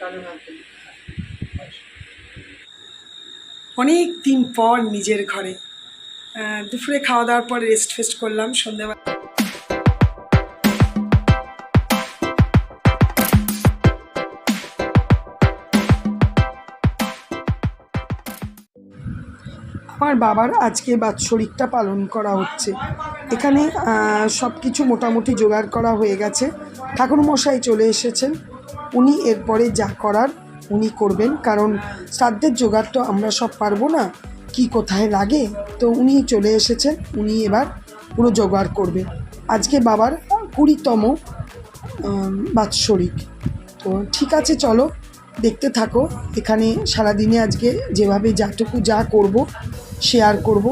কানে অনেক দিন পর নিজের ঘরে। দুপুরে খাওয়া দাওয়ার পর রেস্ট ফেস্ট করলাম সন্ধ্যাবেলা আমার বাবার আজকে বাৎসরিকটা পালন করা হচ্ছে। এখানে সব কিছু মোটামুটি জোগাড় করা হয়ে গেছে। ঠাকুরমশাই চলে এসেছেন। উনি এরপরে যা করার উনি করবেন, কারণ শ্রাদ্ধের জোগাড় তো আমরা সব পারব না, কি কোথায় লাগে? তো উনি চলে এসেছেন, উনি এবার পুরো জোগাড় করবেন আজকে বাবার কুড়িতম বাৎসরিক। তো ঠিক আছে, চলো, দেখতে থাকো। এখানে সারাদিনে আজকে যেভাবে যাটুকু যা করব শেয়ার করব।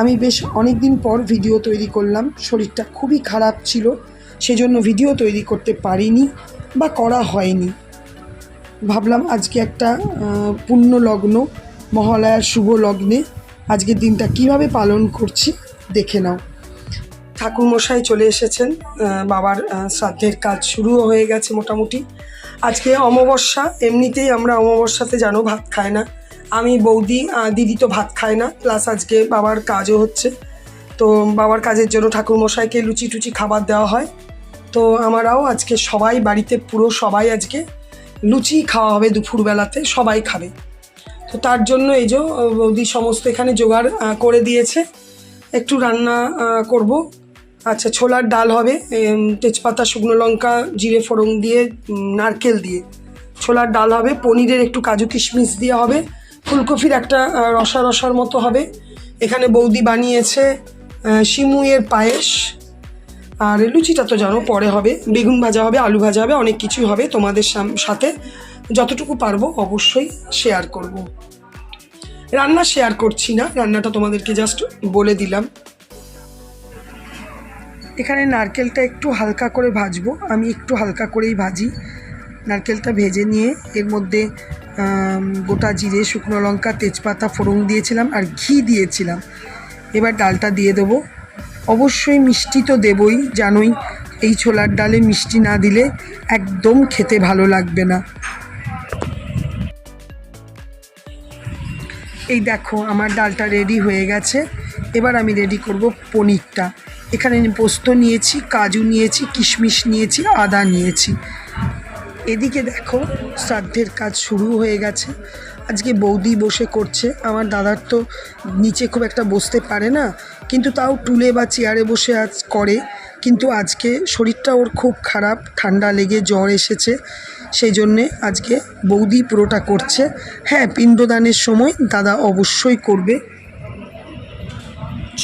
আমি বেশ অনেক দিন পর ভিডিও তৈরি করলাম। শরীরটা খুবই খারাপ ছিল, সেজন্য ভিডিও তৈরি করতে পারিনি বা করা হয়নি। ভাবলাম আজকে একটা পুণ্য লগ্ন মহালয়ার শুভ লগ্নে আজকের দিনটা কীভাবে পালন করছি দেখে নাও। ঠাকুরমশাই চলে এসেছেন বাবার শ্রাদ্ধের কাজ শুরুও হয়ে গেছে মোটামুটি। আজকে অমাবস্যা, এমনিতেই আমরা অমাবস্যাতে জানো ভাত খায় না। আমি বৌদি দিদি তো ভাত খায় না প্লাস আজকে বাবার কাজও হচ্ছে। তো বাবার কাজের জন্য ঠাকুরমশাইকে লুচি টুচি খাবার দেওয়া হয়। তো আমারাও আজকে সবাই বাড়িতে, পুরো সবাই আজকে লুচি খাওয়া হবে দুপুরবেলাতে, সবাই খাবে। তো তার জন্য এই যে বৌদি সমস্ত এখানে জোগাড় করে দিয়েছে। একটু রান্না করব। আচ্ছা ছোলার ডাল হবে তেজপাতা, শুকনো লঙ্কা, জিরে, ফোড়ন দিয়ে নারকেল দিয়ে। ছোলার ডাল হবে, পনিরের একটু কাজু কিশমিশ দিয়ে হবে। ফুলকপির একটা রসা রসার মতো হবে। এখানে বৌদি বানিয়েছে আহ, শিমুয়ের পায়েস। আর লুচিটা তো জানো পরে হবে। বেগুন ভাজা হবে আলু ভাজা হবে অনেক কিছুই হবে তোমাদের সাথে। যতটুকু পারব অবশ্যই শেয়ার করব। রান্না শেয়ার করছি না রান্নাটা তোমাদেরকে জাস্ট বলে দিলাম। এখানে নারকেলটা একটু হালকা করে ভাজবো। আমি একটু হালকা করেই ভাজি। নারকেলটা ভেজে নিয়ে এর মধ্যে গোটা জিরে, শুকনো লঙ্কা, তেজপাতা ফোড়ন দিয়েছিলাম আর ঘি দিয়েছিলাম। এবার ডালটা দিয়ে দেবো। অবশ্যই মিষ্টি তো দেবই, জানোই এই ছোলার ডালে মিষ্টি না দিলে একদম খেতে ভালো লাগবে না। এই দেখো, আমার ডালটা রেডি হয়ে গেছে। এবার আমি রেডি করব পনিরটা। এখানে পোস্ত নিয়েছি, কাজু নিয়েছি, কিশমিশ নিয়েছি, আদা নিয়েছি। এদিকে দেখো, শ্রাদ্ধের কাজ শুরু হয়ে গেছে। আজকে বৌদি বসে করছে। আমার দাদার তো নিচে খুব একটা বসতে পারে না, কিন্তু তাও টুলে বা চেয়ারে বসে আজ করে। কিন্তু আজকে শরীরটা ওর খুব খারাপ, ঠান্ডা লেগে জ্বর এসেছে। সেই জন্যে আজকে বৌদি পুরোটা করছে। হ্যাঁ পিণ্ডদানের সময় দাদা অবশ্যই করবে।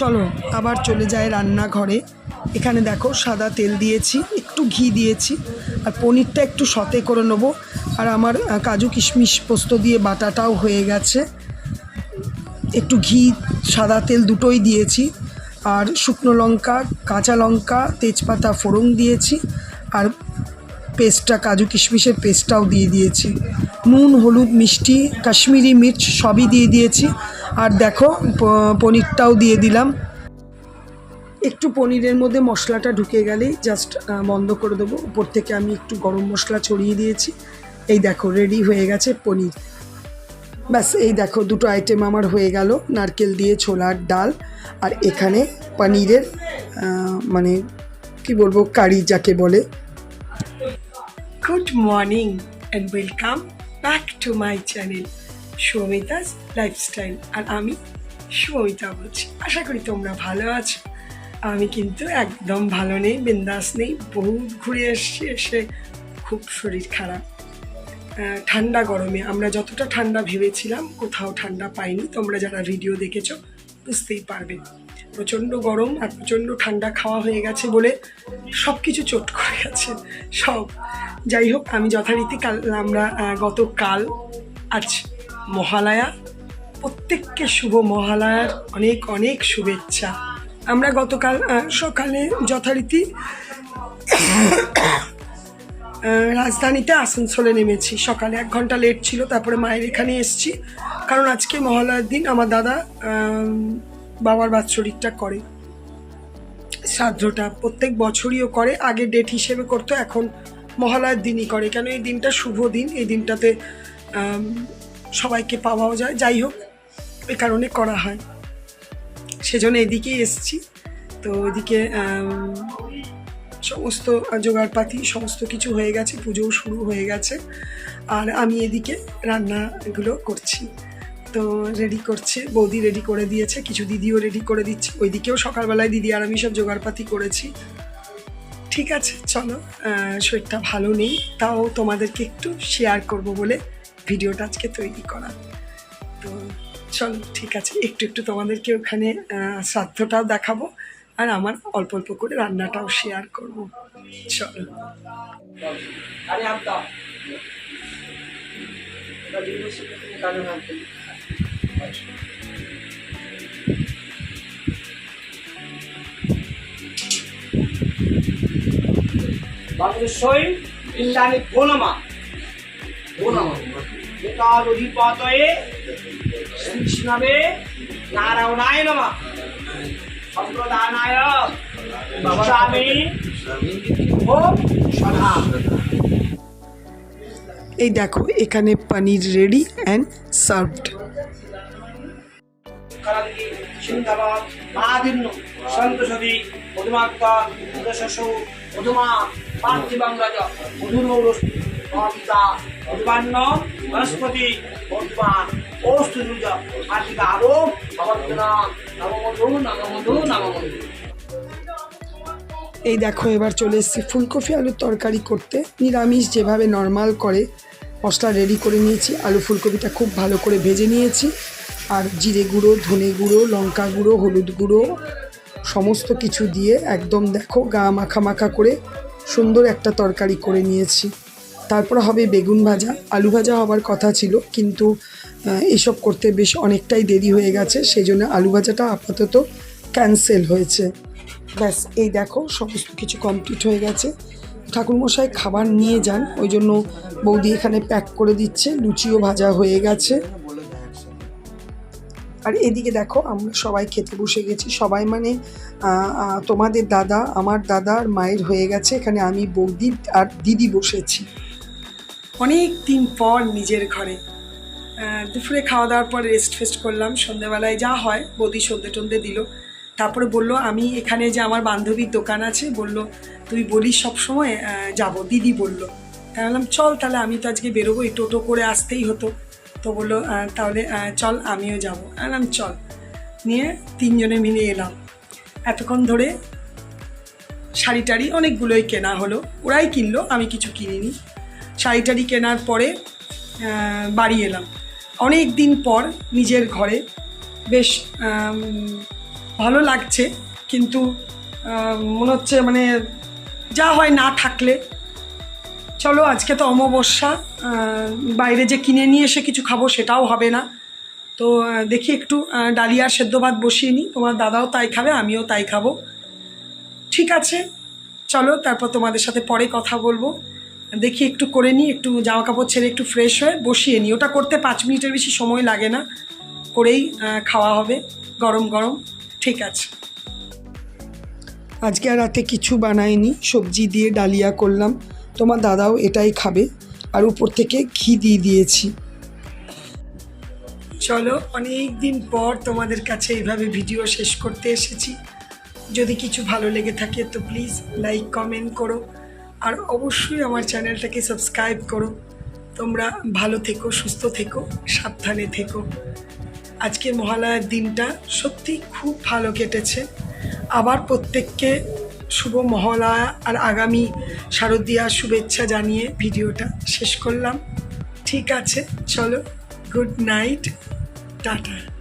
চলো, আবার চলে যায় রান্নাঘরে। এখানে দেখো সাদা তেল দিয়েছি, একটু ঘি দিয়েছি, আর পনিরটা একটু সতে করে নেব। আর আমার কাজু কিশমিশ পোস্ত দিয়ে বাটাটাও হয়ে গেছে। একটু ঘি, সাদা তেল দুটোই দিয়েছি। আর শুকনো লঙ্কা, কাঁচা লঙ্কা, তেজপাতা ফোড়ন দিয়েছি। আর পেস্টটা, কাজু কিশমিশের পেস্টটাও দিয়ে দিয়েছি। নুন, হলুদ, মিষ্টি, কাশ্মীরি মির্চ সবই দিয়ে দিয়েছি। আর দেখো পনিরটাও দিয়ে দিলাম। একটু পনিরের মধ্যে মশলাটা ঢুকে গেলেই জাস্ট বন্ধ করে দেবো। উপর থেকে আমি একটু গরম মশলা ছড়িয়ে দিয়েছি। এই দেখো রেডি হয়ে গেছে পনির। ব্যাস, এই দেখো, দুটো আইটেম আমার হয়ে গেল, নারকেল দিয়ে ছোলার ডাল আর এখানে পনিরের মানে কি বলব, কারি যাকে বলে। Good morning and welcome back to my channel Sumita's lifestyle আর আমি সুমিতা বলছি। আশা করি তোমরা ভালো আছো। আমি কিন্তু একদম ভালো নেই, বিন্দাস নেই, বহুত ঘুরে এসছি, এসে খুব শরীর খারাপ। ঠান্ডা গরমে, আমরা যতটা ঠান্ডা ভেবেছিলাম, কোথাও ঠান্ডা পাইনি। তোমরা যারা ভিডিও দেখেছ, বুঝতেই পারবে। প্রচণ্ড গরম আর প্রচণ্ড ঠান্ডা খাওয়া হয়ে গেছে বলে সব কিছু চোট করে গেছে, সব। যাই হোক, আমি যথারীতি কাল, আমরা গতকাল, আজ মহালয়া, প্রত্যেককে শুভ মহালয়ার অনেক অনেক শুভেচ্ছা। আমরা গতকাল সকালে যথারীতি রাজধানীতে আসানসোলে নেমেছি। সকালে এক ঘণ্টা লেট ছিল, তারপরে মায়ের এখানে এসেছি। কারণ আজকে মহালয়ার দিন আমার দাদা বাবার বাৎসরিকটা করে। শ্রাদ্ধটা প্রত্যেক বছরইও করে, আগে ডেট হিসেবে করতো, এখন মহালয়ার দিনই করে। কেন এই দিনটা শুভ দিন, এই দিনটাতে সবাইকে পাওয়াও যায়। যাই হোক, এ কারণে করা হয়। সেজন্য এদিকেই এসছি। তো ওইদিকে সমস্ত জোগাড়পাতি, সমস্ত কিছু হয়ে গেছে, পুজোও শুরু হয়ে গেছে। আর আমি এদিকে রান্নাগুলো করছি। তো রেডি করছে, বৌদি রেডি করে দিয়েছে, কিছু দিদিও রেডি করে দিচ্ছে। ওইদিকেও সকালবেলায় দিদি আর আমি সব জোগাড়পাতি করেছি। ঠিক আছে, চলো শরীরটা ভালো নেই, তাও তোমাদেরকে একটু শেয়ার করব বলে ভিডিওটা আজকে তৈরি করা। তো চলো, ঠিক আছে, একটু একটু তোমাদেরকে ওখানে শ্রাদ্ধটাও দেখাবো, আর আমার অল্প অল্প করে রান্নাটাও শেয়ার করব। চলো। আরে হাত দাও এবার ভিডিও শিখে সম্প্রদানায় সদা। এই দেখো এখানে পনির রেডি অ্যান্ড সার্ভড সিন্দাবাদ মহাদিন্য মধুশশু মধুমা পার্থিবাংরাজ মধুরৌরস্তু মহাপিতা মধুবান্ন বনস্পতি কার্তিকা আরও এই দেখো, এবার চলে এসেছি ফুলকপি আলুর তরকারি করতে। নিরামিষ যেভাবে নর্মাল করে মশলা রেডি করে নিয়েছি, আলু ফুলকপিটা খুব ভালো করে ভেজে নিয়েছি। আর জিরে গুঁড়ো, ধনে গুঁড়ো, লঙ্কা গুঁড়ো, হলুদ গুঁড়ো সমস্ত কিছু দিয়ে একদম দেখো গা মাখা মাখা করে সুন্দর একটা তরকারি করে নিয়েছি। তারপর হবে বেগুন ভাজা, আলু ভাজা হবার কথা ছিল, কিন্তু এসব করতে বেশ অনেকটাই দেরি হয়ে গেছে সেই জন্য আলু ভাজাটা আপাতত ক্যান্সেল হয়েছে। ব্যাস, এই দেখো, সমস্ত কিছু কমপ্লিট হয়ে গেছে। ঠাকুরমশাই খাবার নিয়ে যান, ওই জন্য বৌদি এখানে প্যাক করে দিচ্ছে, লুচিও ভাজা হয়ে গেছে। আর এদিকে দেখো, আমরা সবাই খেতে বসে গেছি, সবাই মানে তোমাদের দাদা, আমার দাদা আর মায়ের হয়ে গেছে, এখানে আমি বৌদি আর দিদি বসেছি। অনেক দিন পর নিজের ঘরে। দুপুরে খাওয়া দাওয়ার পর রেস্ট ফেস্ট করলাম। সন্ধ্যেবেলায় যা হয়, বৌদি সন্ধে টন্ধে দিল। তারপরে বলল, আমি এখানে যে আমার বান্ধবীর দোকান আছে, বলল, তুই বলিস সবসময় যাব। দিদি বলল। তাই বললাম, চল তাহলে, আমি তো আজকে বেরোবো, এই টোটো করে আসতেই হতো। তো বলল তাহলে চল, আমিও যাব। বললাম, চল। নিয়ে তিনজনে মিলে এলাম। এতক্ষণ ধরে শাড়ি টাড়ি অনেকগুলোই কেনা হলো। ওরাই কিনলো, আমি কিছু কিনিনি। শাড়ি টাড়ি কেনার পরে বাড়ি এলাম। অনেক দিন পর নিজের ঘরে। বেশ ভালো লাগছে, কিন্তু মনে হচ্ছে মানে যা হয় না থাকলে। চলো, আজকে তো অমাবস্যা বাইরে যে কিনে নিয়ে এসে কিছু খাব সেটাও হবে না। তো দেখি একটু ডালিয়া সেদ্ধ ভাত বসিয়ে নিই। তোমার দাদাও তাই খাবে, আমিও তাই খাব। ঠিক আছে, চলো, তারপর তোমাদের সাথে পরে কথা বলব। দেখি একটু করে নিই, একটু জামা কাপড় ছেড়ে একটু ফ্রেশ হয়ে বসিয়ে নিই। ওটা করতে পাঁচ মিনিটের বেশি সময় লাগে না। করেই খাওয়া হবে, গরম গরম, ঠিক আছে। আজকে আর রাতে কিছু বানাইনি, সবজি দিয়ে ডালিয়া করলাম। তোমার দাদাও এটাই খাবে, আর উপর থেকে ঘি দিয়ে দিয়েছি। চলো অনেক দিন পর তোমাদের কাছে এইভাবে ভিডিও শেষ করতে এসেছি। যদি কিছু ভালো লেগে থাকে তো প্লিজ লাইক কমেন্ট করো। আর অবশ্যই আমার চ্যানেলটাকে সাবস্ক্রাইব করো। তোমরা ভালো থেকো, সুস্থ থেকো, সাবধানে থেকো। আজকে মহালয়ার দিনটা সত্যি খুব ভালো কেটেছে। আবার প্রত্যেককে শুভ মহালয়া আর আগামী শারদীয়ার শুভেচ্ছা জানিয়ে ভিডিওটা শেষ করলাম। ঠিক আছে, চলো গুড নাইট টাটা।